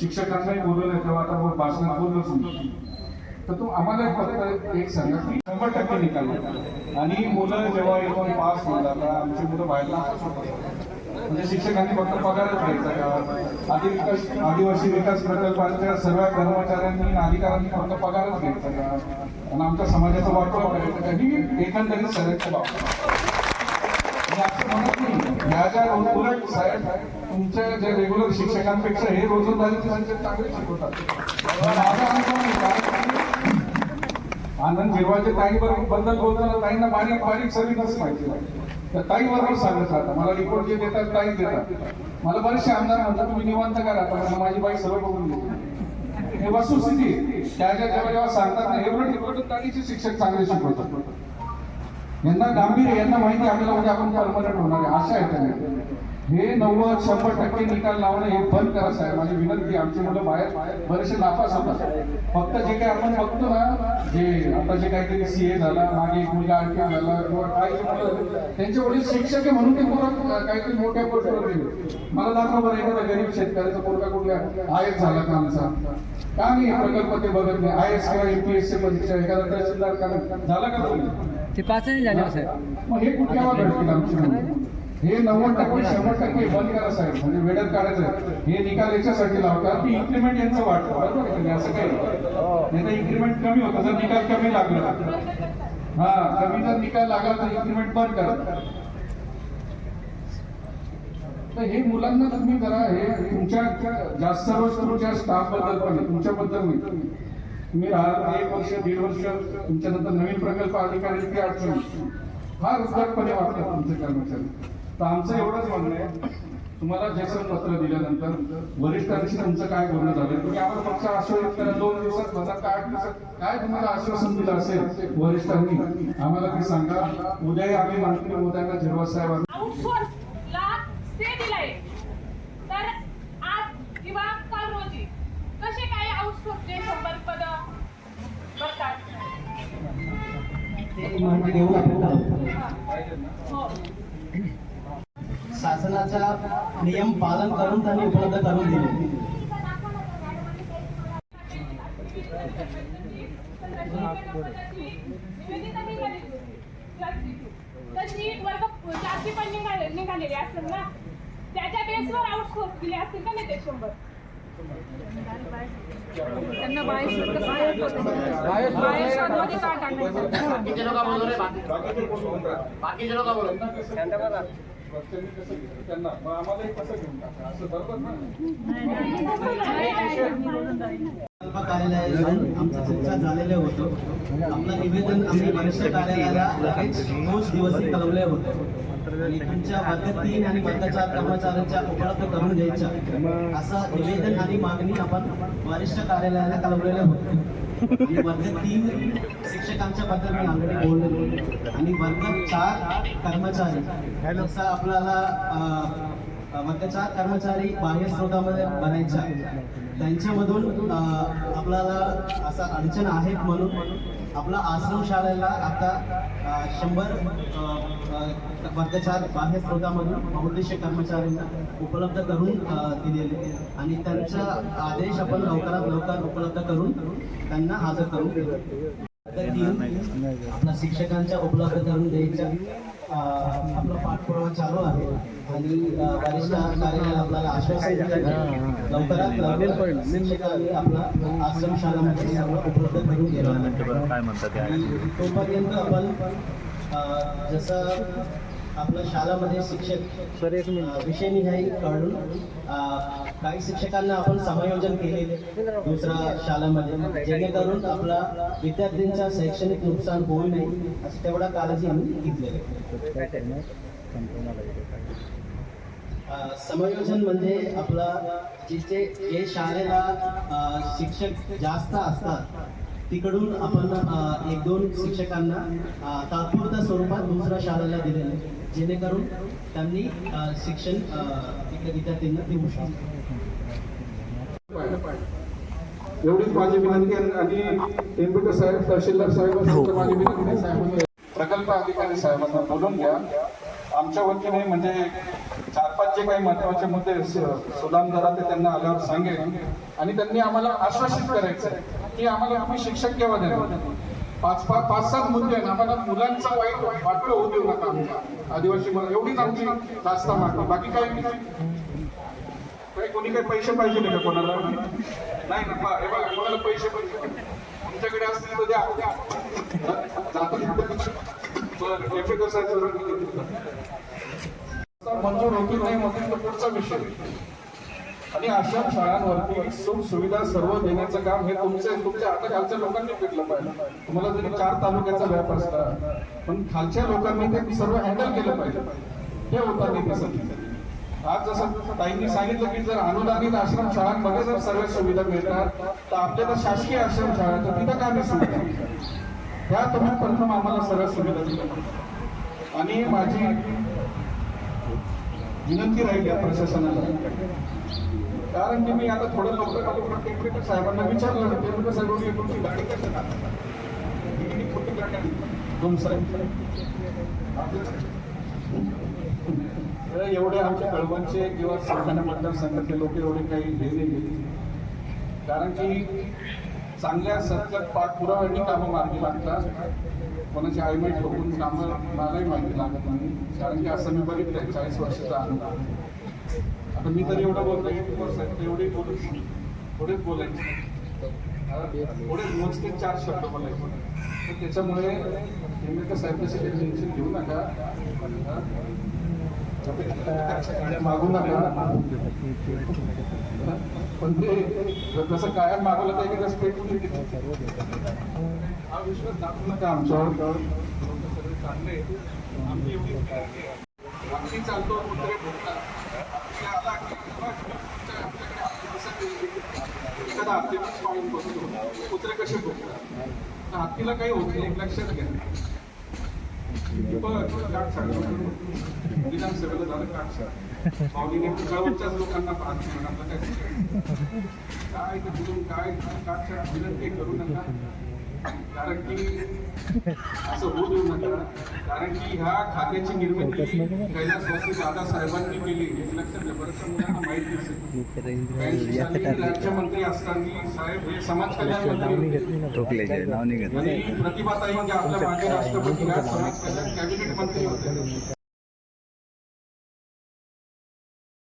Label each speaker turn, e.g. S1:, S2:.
S1: शिक्षकांनाही बोलवलं तेव्हा आता मग भाषणात बोललोच नाही तर तो आम्हाला फक्त एक सांगा की शंभर टक्के निकाल आणि मुलं जेव्हा एकदम पास होईल आता आमची मुलं बाहेर म्हणजे शिक्षकांनी फक्त पगारच घ्यायचा का? आदि आदिवासी विकास प्रकल्पाच्या सर्व कर्मचाऱ्यांनी आणि अधिकाऱ्यांनी फक्त पगारच घ्यायचा का? आणि आमच्या समाजाचा वापर करायचा का? ही एकंदरीत सगळ्यांची बाबत असं म्हणत नाही. ह्या ज्या उलट साहेब तुमच्या ज्या रेग्युलर शिक्षकांपेक्षा हे रोजंदारीचे संच चांगले शिकवतात. आनंद जिरवाचे ताई बद्दल बोलताना ताईंना बारीक बारीक सगळीच माहिती तर ताई बरोबर सांगत राहता मला रिपोर्ट जे देतात ताईच देतात. मला बरेचसे आमदार म्हणतात तुम्ही निवांत करा पण माझी बाई सर्व बघून देते हे वस्तुस्थिती आहे. त्या ज्या जेव्हा जेव्हा सांगतात ना एवढं रिपोर्ट ताईचे शिक्षक चांगले शिकवतात. यांना गांभीर्य यांना माहिती आपल्याला म्हणजे आपण परमनंट होणार आहे आशा आहे त्यांना. हे नव्वद शंभर टक्के निकाल लावणं हे बंद करा साहेब. माझी विनंती. आमची मुलं बाहेर बरेचसे नापास होतात. फक्त जे काही आपण बघतो ना जे आता जे काहीतरी सीए झाला मागे एक मुलगा आरटीओ झाला किंवा काही मुलं त्यांचे वडील शिक्षक आहे म्हणून ते पोरं काहीतरी मोठ्या पोस्टवर गेले. मला दाखवा बरं एखादा गरीब शेतकऱ्याचा पोरगा कुठल्या आय एस झाला का आमचा? का हे प्रकल्प ते बघत नाही? आय एस किंवा एमपीएससी परीक्षा एखादा तहसीलदार का झाला का
S2: ते पाचही झाले हो साहेब.
S1: मग हे कुठल्या घडतील आमची मुलं? हे नव्वद टक्के शंभर टक्के बंद करा साहेब. म्हणजे वेळेत काढायचं. आहे. हे निकाल याच्यासाठी लावतात. की इन्क्रीमेंट यांचं वाटतं. बरोबर असं काही नाही. तर इन्क्रीमेंट कमी होतं. जर निकाल कमी लागला. हा कमी जर निकाल लागला तर इन्क्रीमेंट बंद करा. तर हे मुलांना तुम्ही जरा हे तुमच्या जास्त रोज तुमच्या स्टाफबद्दल पण आहे, तुमच्याबद्दल नाही तुम्ही एक वर्ष दीड वर्ष तुमच्यानंतर नवीन प्रकल्प अधिकारी ते अडचण. फार उद्धटपणे वाटतात तुमचे कर्मचारी. तर आमचं एवढंच म्हणणं आहे. तुम्हाला जयसन पत्र दिल्यानंतर वरिष्ठांशी तुमचं काय बोलणं झालं तुम्ही आम्हाला फक्त आश्वासित करा. दोन दिवसात बघा का आठ दिवसात काय तुम्हाला आश्वासन दिलं असेल वरिष्ठांनी आम्हाला ते सांगा. उद्याही आम्ही मंत्री महोदयांना झिरवा साहेब
S3: आउटसोर्सला स्टे दिलाय. तर आज किंवा काल रोजी कसे काय आउटसोर्सचे शंभर पद भरतात?
S4: ते माहिती आपण. शासनाचा नियम पालन करून त्यांनी उपलब्ध करून दिले.
S3: निघालेले असेल ना त्याच्या बेसवर आउटसोर्स दिले असतील का नाही ते शंभर त्यांना बावीसमध्ये का टाकायचं
S5: बाकीचे लोक बोलू रे बाकी बाकीचे लोक बोलू
S1: वरच्यांनी कसं घेतलं त्यांना. मग आम्हालाही कसं घेऊन टाका असं बरोबर ना?
S4: प्रकल्प कार्यालयात आमचं चर्चा झालेलं होतं. आपलं निवेदन आम्ही वरिष्ठ कार्यालयाला लगेच दिवशी कळवले होते आणि तुमच्या वर्ग तीन आणि चार कर्मचाऱ्यांच्या उपलब्ध करून द्यायच्या असं निवेदन आणि मागणी आपण वरिष्ठ कार्यालयाला कळवलेले होते वर्ग तीन शिक्षकांच्या बद्दल मी ऑलरेडी बोललेलो आणि वर्ग चार कर्मचारी जसं आपल्याला वर्ग चार कर्मचारी बाह्य स्रोतामध्ये बनायच्या त्यांच्यामधून आपल्याला असं अडचण आहेत म्हणून आपला आश्रम शाळेला आता शंभर अं, अं, वर्ग चार बाह्य स्रोतामधून बहुद्देशीय कर्मचाऱ्यांना उपलब्ध करून दिलेले. आणि त्यांचा आदेश आपण लवकरात लवकर उपलब्ध करून त्यांना हजर करून तीन आपल्या शिक्षकांच्या उपलब्ध करून द्यायच्या आपला पाठपुरावा चालू आहे. आणि वरिष्ठ कार्यालयाला आपल्याला आश्वासन लवकरात लवकर शिक्षकांनी आपला आश्रम शाळामध्ये सर्व उपलब्ध करून दिलं तोपर्यंत आपण जसं आपल्या शाळामध्ये शिक्षक अं, विषयनिहाय काढून अं, काही शिक्षकांना आपण समायोजन केलेले दुसऱ्या शाळामध्ये. जेणेकरून आपला विद्यार्थ्यांचा शैक्षणिक नुकसान होऊ नये असं तेवढा काळजी आम्ही घेतलेली समायोजन म्हणजे आपला जिथे जे शाळेला शिक्षक जास्त असतात तिकडून आपण एक दोन शिक्षकांना तात्पुरत्या स्वरूपात दुसऱ्या शाळेला दिलेले जेणेकरून त्यांनी शिक्षण अं, विद्यार्थ्यांना देऊ शकतो
S1: एवढीच माझी विनंती आणि टेंबुके साहेब तहसीलदार साहेब माझी विनंती साहेबांना प्रकल्प अधिकारी साहेबांना बोलून घ्या. आमच्या वतीने म्हणजे चार पाच जे काही महत्त्वाचे मुद्दे सुदान सुदाम ते त्यांना आल्यावर सांगेल आणि त्यांनी आम्हाला आश्वासित करायचं आहे की आम्हाला आम्ही शिक्षक केव्हा देणार? पाच पाच पाच सात मुद्दे आहेत. आम्हाला मुलांचा वाईट वाटलं होऊ देऊ नका आमच्या आदिवासी मला एवढीच आमची जास्त मागणी बाकी काही काही कोणी काही पैसे पाहिजे नाही का कोणाला? नाही ना हे बघा कोणाला पैसे पाहिजे तुमच्याकडे असतील तर द्या. मंजूर होती नाही होती पुढचा विषय. आणि अशा शाळांवरती सुख सुविधा सर्व देण्याचं काम हे तुमचे तुमच्या हाताखालच्या लोकांनी केलं पाहिजे. तुम्हाला जरी चार तालुक्याचा व्याप असला पण खालच्या लोकांनी ते सर्व हँडल केलं पाहिजे. हे होताना दिसत आज जसं ताईंनी सांगितलं की जर अनुदानित आश्रम शाळांमध्ये जर सर्व सुविधा मिळतात तर आपल्या तर शासकीय आश्रम शाळा तर तिथं काय सुविधा त्या तुम्ही प्रथम आम्हाला सर्व सुविधा दिल्या. आणि माझी विनंती राहील या प्रशासनाला. कारण की मी आता थोडं लवकर टेक्निकल साहेबांना विचारलं टेक्निकल साहेबांनी तुमची गाडी कशी किती खोटी गाडी दोन साहेब. एवढे आमच्या कळवणचे किंवा सरकारच्या मतदारसंघातले लोक एवढे काही हे नाही. कारण की चांगल्या सतत पाठपुराव्याने कामं मार्गी लागतात. कोणाची आईमाई बघून कामं मलाही माहिती लागत नाही. कारण की असं मी बघितलं आहे चाळीस वर्षाचा अनुभव. आता मी तर एवढं बोलतो एवढे बोलू थोडेच बोलायचे. थोडे मोजके चार शब्द बोलायचे. तर त्याच्यामुळे नेमकं साहेबांचे टेन्शन घेऊ नका. मागू नका पण ते जसं कायम मागवलं तर एकदा स्टेट हा विश्वास दाखवू नका आमच्यावर. सगळे चांगले आमची एवढी चालतो कुत्रे एखादा पाळून बसतो. कुत्रे कसे भोगतात हत्तीला काही होत नाही लक्षात घ्या. काट विधानसभेला झालं काट सांग माऊलीने लोकांना पाहत नाही आपलं काय काय बोलून काय काट सांग विनंती करू नका. कारण की असं होऊ देऊ नका. कारण की ह्या खात्याची निर्मिती कैलासवासी दादा साहेबांनी केली. हे लक्षात घ्या बऱ्याचशा मुलांना माहीत नसेल. ब्याऐंशी साली राज्यमंत्री असताना साहेब हे समाज कल्याण मंत्री प्रतिभाताई म्हणजे आपल्या मागे राष्ट्रपती ह्या समाज कल्याण कॅबिनेट मंत्री होते.